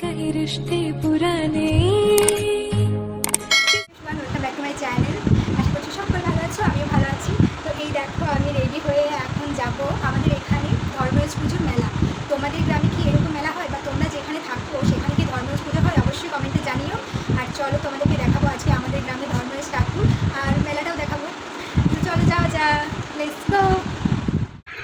कई रिश्ते पुराने। ওয়েলকাম ব্যাক চ্যানেল আশা করছি সকলে ভালো আছো, আমিও ভালো আছি। তো এই দেখো, আমি রেডি হয়ে এখন যাব আমাদের এখানে ধর্মরাজ পুজোর মেলা। তোমাদের গ্রামে কি এরকম মেলা হয় বা তোমরা যেখানে থাকো, সেখানে কি ধর্মরাজ পুজো হয়? অবশ্যই কমেন্টে জানিও। আর চলো, তোমাদেরকে দেখাবো আজকে আমাদের গ্রামে ধর্মরাজ ঠাকুর। আর মেলাটাও দেখাবো। চলো যাওয়া যা লেটস গো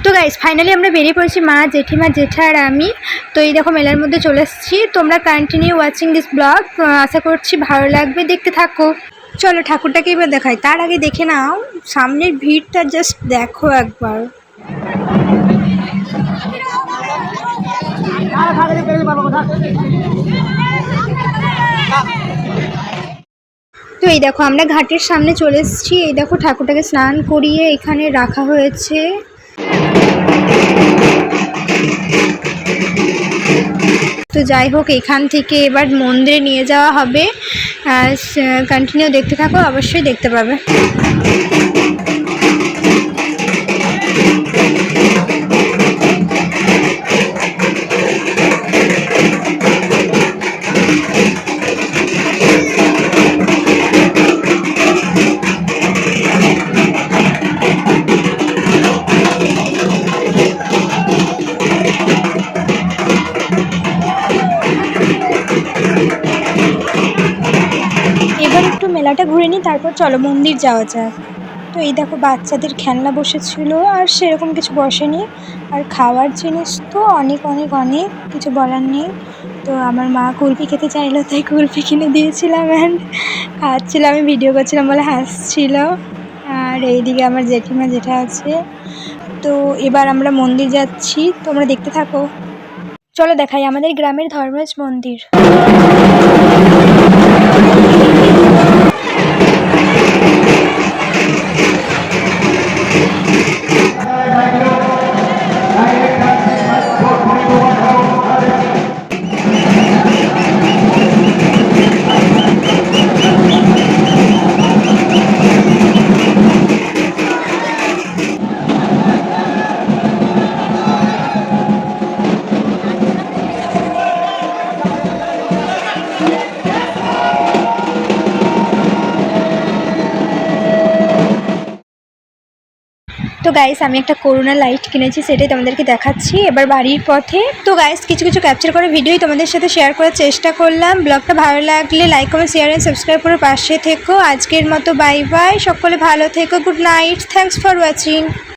তো গাইজ ফাইনালি আমরা বেরিয়ে পড়েছি মা, জেঠিমা, জেঠা আর আমি। তো এই দেখো মেলার মধ্যে চলে এসেছি। তোমরা কন্টিনিউ ওয়াচিং দিস ব্লগ আশা করছি ভালো লাগবে। দেখতে থাকো। চলো ঠাকুরটাকে এবার দেখাই। তার আগে দেখে নাও, সামনের ভিড়টা জাস্ট দেখো একবার। তো এই দেখো, আমরা ঘাটের সামনে চলে এসেছি। এই দেখো ঠাকুরটাকে স্নান করিয়ে এখানে রাখা হয়েছে। তো যাই হোক, এখান থেকে এবার মন্দিরে নিয়ে যাওয়া হবে। কন্টিনিউ দেখতে থাকো, অবশ্যই দেখতে পাবে। একটু মেলাটা ঘুরে নিই, তারপর চলো মন্দির যাওয়া যাক। তো এই দেখো বাচ্চাদের খেলনা বসেছিল আর সেরকম কিছু বসেনি। আর খাওয়ার জিনিস তো অনেক অনেক অনেক কিছু বলার নেই। তো আমার মা কুলফি খেতে চাইলো, তাই কুলফি কিনে দিয়েছিলাম অ্যান্ড খাচ্ছিলাম আমি ভিডিও করছিলাম বলে হাসছিল। আর এইদিকে আমার জেঠিমা যেটা আছে। তো এবার আমরা মন্দির যাচ্ছি। তোমরা দেখতে থাকো। চলো দেখাই আমাদের গ্রামের ধর্মরাজ মন্দির। তো গাইস আমি একটা করোনা লাইট কিনেছি, সেটাই তোমাদেরকে দেখাচ্ছি। এবার বাড়ির পথে। তো গাইস কিছু কিছু ক্যাপচার করে ভিডিওই তোমাদের সাথে শেয়ার করার চেষ্টা করলাম। ব্লগটা ভালো লাগলে like comment share and subscribe করে পাশে থেকো। আজকের মতো বাই বাই সকলে ভালো থেকো। Good night thanks for watching